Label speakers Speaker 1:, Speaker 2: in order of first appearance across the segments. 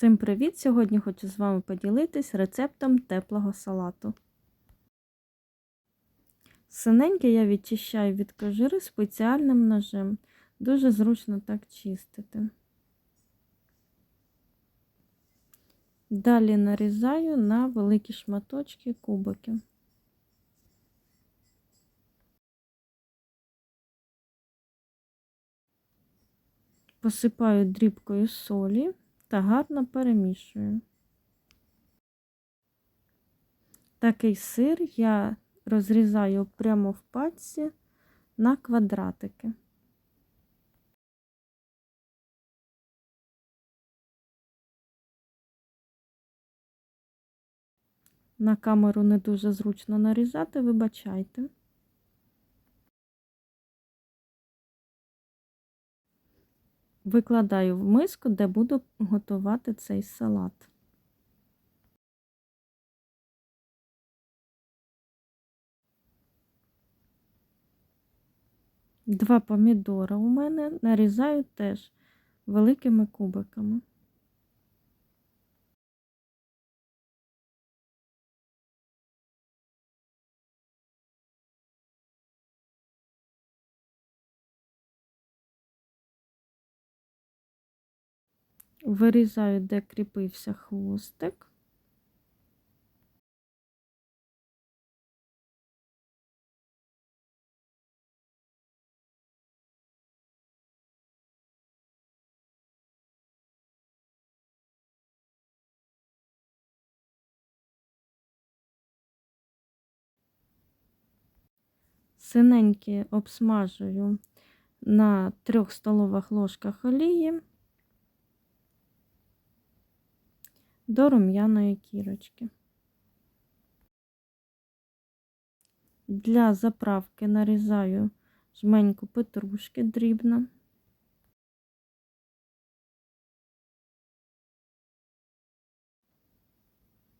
Speaker 1: Всім привіт! Сьогодні хочу з вами поділитись рецептом теплого салату. Синеньке я відчищаю від кожури спеціальним ножем. Дуже зручно так чистити. Далі нарізаю на великі шматочки кубики. Посипаю дрібкою солі та гарно перемішую. Такий сир я розрізаю прямо в пачці на квадратики. На камеру не дуже зручно нарізати, вибачайте. Викладаю в миску, де буду готувати цей салат. Два помідора у мене нарізаю теж великими кубиками. Вирізаю, де кріпився хвостик. Синенькі обсмажую на трьох столових ложках олії до рум'яної кірочки. Для заправки нарізаю жменьку петрушки дрібно.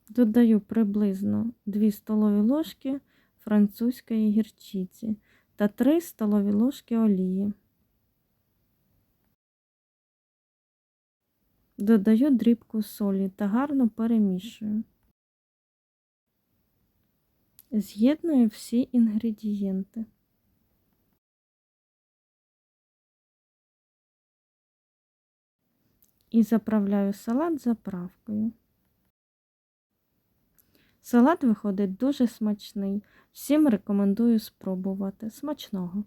Speaker 1: Додаю приблизно 2 столові ложки французької гірчиці та 3 столові ложки олії. Додаю дрібку солі та гарно перемішую. З'єдную всі інгредієнти. І заправляю салат заправкою. Салат виходить дуже смачний. Всім рекомендую спробувати. Смачного!